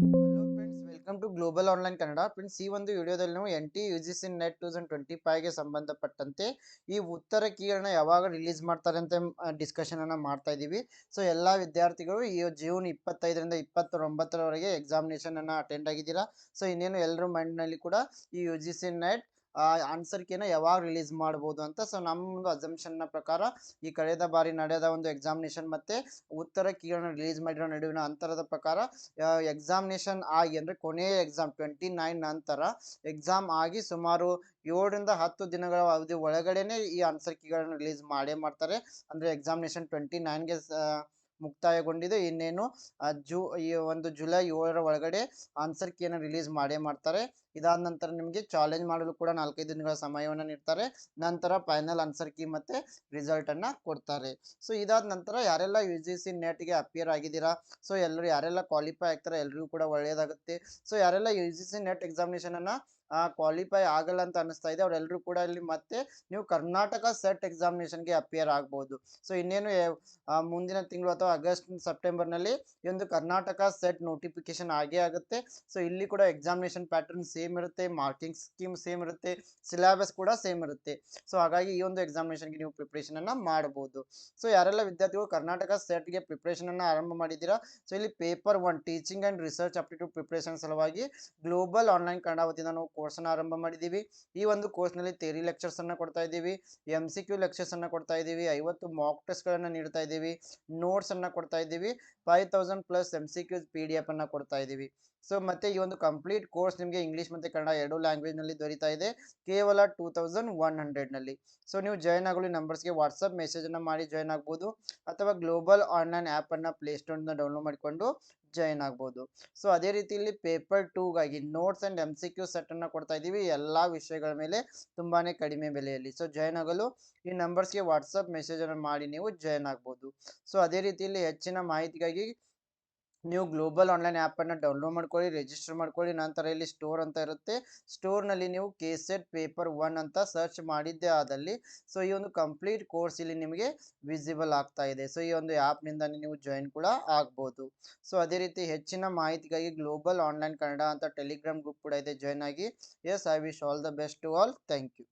Welcome to global online Kannada friends ಈ ಒಂದು ವಿಡಿಯೋದಲ್ಲಿ ನಾವು N T U G C net two thousand twenty ಫೈವ್ಗೆ ಸಂಬಂಧಪಟ್ಟಂತೆ ಈ ಉತ್ತರ ಕೀರಣ ಯಾವಾಗ ರಿಲೀಸ್ ಮಾಡ್ತಾರೆ ಅಂತ ಡಿಸ್ಕಷನ್ ಅನ್ನ ಮಾಡ್ತಾ ಇದ್ದೀವಿ. ಸೊ ಎಲ್ಲ ವಿದ್ಯಾರ್ಥಿಗಳು ಈ ಜೂನ್ ಇಪ್ಪತ್ತೈದರಿಂದ ಇಪ್ಪತ್ತೊಂಬತ್ತರವರೆಗೆ ಎಕ್ಸಾಮಿನೇಷನ್ ಅನ್ನ ಅಟೆಂಡ್ ಆಗಿದ್ದೀರಾ? ಸೊ ಇನ್ನೇನು ಎಲ್ಲರೂ ಮೈಂಡ್ನಲ್ಲಿ ಕೂಡ ಈ U G C NET answer ಕೀನ ಯಾವಾಗ ರಿಲೀಸ್ ಮಾಡ್ಬೋದು ಅಂತ ಸೊ ನಮ್ಮೊಂದು ಅಸಂಪ್ಷನ್ನ ಪ್ರಕಾರ ಈ ಕಳೆದ ಬಾರಿ ನಡೆದ ಒಂದು ಎಕ್ಸಾಮಿನೇಷನ್ ಮತ್ತೆ ಉತ್ತರ ಕೀಗಳನ್ನು ರಿಲೀಸ್ ಮಾಡಿರೋ ನಡುವಿನ ಅಂತರದ ಪ್ರಕಾರ ಎಕ್ಸಾಮಿನೇಷನ್ ಆಗಿ ಅಂದರೆ ಕೊನೆಯ ಎಕ್ಸಾಮ್ ಟ್ವೆಂಟಿ ನೈನ್ ನಂತರ ಎಕ್ಸಾಮ್ ಆಗಿ ಸುಮಾರು ಏಳರಿಂದ ಹತ್ತು ದಿನಗಳ ಅವಧಿ ಒಳಗಡೆನೆ ಈ ಆನ್ಸರ್ ಕೀಗಳನ್ನು ರಿಲೀಸ್ ಮಾಡೇ ಮಾಡ್ತಾರೆ. ಅಂದರೆ ಎಕ್ಸಾಮಿನೇಷನ್ ಟ್ವೆಂಟಿ ನೈನ್ಗೆ ಮುಕ್ತಾಯಗೊಂಡಿದೆ. ಇನ್ನೇನು ಜೂ, ಈ ಒಂದು ಜುಲೈ ಏಳರ ಒಳಗಡೆ ಆನ್ಸರ್ ಕೀಯನ್ನು ರಿಲೀಸ್ ಮಾಡೇ ಮಾಡ್ತಾರೆ. ಇದಾದ ನಂತರ ನಿಮಗೆ ಚಾಲೆಂಜ್ ಮಾಡಲು ಕೂಡ ನಾಲ್ಕೈದು ದಿನಗಳ ಸಮಯವನ್ನು ನೀಡ್ತಾರೆ. ನಂತರ ಫೈನಲ್ ಆನ್ಸರ್ ಕೀ ಮತ್ತೆ ರಿಸಲ್ಟ್ ಅನ್ನ ಕೊಡ್ತಾರೆ. ಸೊ ಇದಾದ ನಂತರ ಯಾರೆಲ್ಲ ಯು ಜಿ ಸಿ ನೆಟ್ಗೆ ಅಪಿಯರ್ ಆಗಿದ್ದೀರಾ? ಸೊ ಎಲ್ಲರೂ ಯಾರೆಲ್ಲ ಕ್ವಾಲಿಫೈ ಆಗ್ತಾರೆ ಎಲ್ರಿಗೂ ಕೂಡ ಒಳ್ಳೆಯದಾಗುತ್ತೆ. ಸೊ ಯಾರೆಲ್ಲ U G C NET examination ಅನ್ನ ಕ್ವಾಲಿಫೈ ಆಗಲ್ಲ ಅಂತ ಅನಿಸ್ತಾ ಇದೆ ಅವರೆಲ್ಲರೂ ಕೂಡ ಇಲ್ಲಿ ಮತ್ತೆ ನೀವು ಕರ್ನಾಟಕ ಸೆಟ್ ಎಕ್ಸಾಮಿನೇಷನ್ಗೆ ಅಪಿಯರ್ ಆಗ್ಬೋದು. ಸೊ ಇನ್ನೇನು ಮುಂದಿನ ತಿಂಗಳು ಅಥವಾ ಆಗಸ್ಟ್ ಸೆಪ್ಟೆಂಬರ್ನಲ್ಲಿ ಈ ಒಂದು ಕರ್ನಾಟಕ ಸೆಟ್ ನೋಟಿಫಿಕೇಶನ್ ಆಗೇ ಆಗುತ್ತೆ. ಸೊ ಇಲ್ಲಿ ಕೂಡ ಎಕ್ಸಾಮಿನೇಷನ್ ಪ್ಯಾಟರ್ನ್ ಸೇಮ್ ಇರುತ್ತೆ ಮಾರ್ಕಿಂಗ್ ಸ್ಕೀಮ್ ಸೇಮ್ ಇರುತ್ತೆ ಸಿಲೆಬಸ್ ಕೂಡ ಸೇಮ್ ಇರುತ್ತೆ. ಸೊ ಹಾಗಾಗಿ ಈ ಒಂದು ಎಕ್ಸಾಮಿನೇಷನ್ಗೆ ನೀವು ಪ್ರಿಪ್ರೇಷನ್ ಅನ್ನ ಮಾಡಬಹುದು ಸೊ ಯಾರೆಲ್ಲ ವಿದ್ಯಾರ್ಥಿಗಳು ಕರ್ನಾಟಕ ಸೆಟ್ಗೆ ಪ್ರಿಪ್ರೇಷನ್ ಅನ್ನ ಆರಂಭ ಮಾಡಿದ್ದೀರಾ? ಸೊ ಇಲ್ಲಿ paper one teaching and research aptitude preparation ಸಲುವಾಗಿ ಗ್ಲೋಬಲ್ ಆನ್ಲೈನ್ ಕನ್ನಡ ವತಿಯಿಂದ ನಾವು ಕೋರ್ಸನ್ನು ಆರಂಭ ಮಾಡಿದ್ದೀವಿ. ಈ ಒಂದು ಕೋರ್ಸ್ನಲ್ಲಿ ಲೆಕ್ಚರ್ಸ್ ಅನ್ನ ಕೊಡ್ತಾ ಇದ್ದೀವಿ. ಎಂ ಸಿ ಕ್ಯೂ ಲೆಕ್ಚರ್ಸ್ ಅನ್ನ ಕೊಡ್ತಾ ಇದ್ದೀವಿ. ಐವತ್ತು ಮಾಕ್ ಟೆಸ್ಟ್ಗಳನ್ನು ನೀಡ್ತಾ ಇದ್ದೀವಿ. ನೋಟ್ಸ್ ಅನ್ನ ಕೊಡ್ತಾ ಇದ್ದೀವಿ. Five thousand plus M C Qs P D F ಅನ್ನ ಕೊಡ್ತಾ ಇದ್ದೀವಿ. ಸೊ, ಮತ್ತೆ ಈ ಒಂದು ಕಂಪ್ಲೀಟ್ ಕೋರ್ಸ್ ನಿಮಗೆ ಇಂಗ್ಲೀಷ್ ಮತ್ತೆ ಕನ್ನಡ ಎರಡು ಲ್ಯಾಂಗ್ವೇಜ್ನಲ್ಲಿ ದೊರೀತಾ ಇದೆ, ಕೇವಲ ಟೂ ತೌಸಂಡ್ ಒನ್ ಹಂಡ್ರೆಡ್ನಲ್ಲಿ. ಸೊ, ನೀವು ಜಾಯ್ನ್ ಆಗಲು ನಂಬರ್ಸ್ಗೆ ಮೆಸೇಜ್ ಅನ್ನ ಮಾಡಿ ಜಾಯ್ನ್ ಆಗ್ಬೋದು, ಅಥವಾ ಗ್ಲೋಬಲ್ ಆನ್ಲೈನ್ ಆ್ಯಪ್ ಅನ್ನ ಪ್ಲೇಸ್ಟೋರ್ನ ಡೌನ್ಲೋಡ್ ಮಾಡಿಕೊಂಡು ಜಾಯ್ನ್ ಆಗ್ಬೋದು. ಸೊ, ಅದೇ ರೀತಿ ಇಲ್ಲಿ paper ಟೂಗಾಗಿ notes and M C Q set ಅನ್ನ ಕೊಡ್ತಾ ಇದ್ದೀವಿ, ಎಲ್ಲಾ ವಿಷಯಗಳ ಮೇಲೆ ತುಂಬಾನೇ ಕಡಿಮೆ ಬೆಲೆಯಲ್ಲಿ. ಸೊ, ಜಾಯ್ನ್ ಆಗಲು ಈ ನಂಬರ್ಸ್ಗೆ ವಾಟ್ಸಪ್ ಮೆಸೇಜ್ ಅನ್ನ ಮಾಡಿ ನೀವು ಜಾಯ್ನ್ ಆಗ್ಬೋದು. ಸೊ, ಅದೇ ರೀತಿಯಲ್ಲಿ ಹೆಚ್ಚಿನ ಮಾಹಿತಿಗಾಗಿ ನೀವು ಗ್ಲೋಬಲ್ ಆನ್ಲೈನ್ ಆ್ಯಪನ್ನು ಡೌನ್ಲೋಡ್ ಮಾಡ್ಕೊಳ್ಳಿ, ರಿಜಿಸ್ಟರ್ ಮಾಡ್ಕೊಳ್ಳಿ ನಂತರ ಇಲ್ಲಿ ಸ್ಟೋರ್ ಅಂತ ಇರುತ್ತೆ. ಸ್ಟೋರ್ನಲ್ಲಿ ನೀವು ಕೆ ಸೆಟ್ ಪೇಪರ್ ಒನ್ ಅಂತ ಸರ್ಚ್ ಮಾಡಿದ್ದೇ ಆದಲ್ಲಿ, ಸೊ ಈ ಒಂದು ಕಂಪ್ಲೀಟ್ ಕೋರ್ಸ್ ಇಲ್ಲಿ ನಿಮಗೆ ವಿಸಿಬಲ್ ಆಗ್ತಾ ಇದೆ. ಸೊ ಈ ಒಂದು ಆ್ಯಪ್ನಿಂದ ನೀವು ಜಾಯಿನ್ ಕೂಡ ಆಗ್ಬೋದು. ಸೊ ಅದೇ ರೀತಿ ಹೆಚ್ಚಿನ ಮಾಹಿತಿಗಾಗಿ ಗ್ಲೋಬಲ್ ಆನ್ಲೈನ್ ಕನ್ನಡ ಅಂತ ಟೆಲಿಗ್ರಾಮ್ ಗ್ರೂಪ್ ಕೂಡ ಇದೆ, ಜಾಯ್ನ್ ಆಗಿ. Yes I wish all the best to all thank you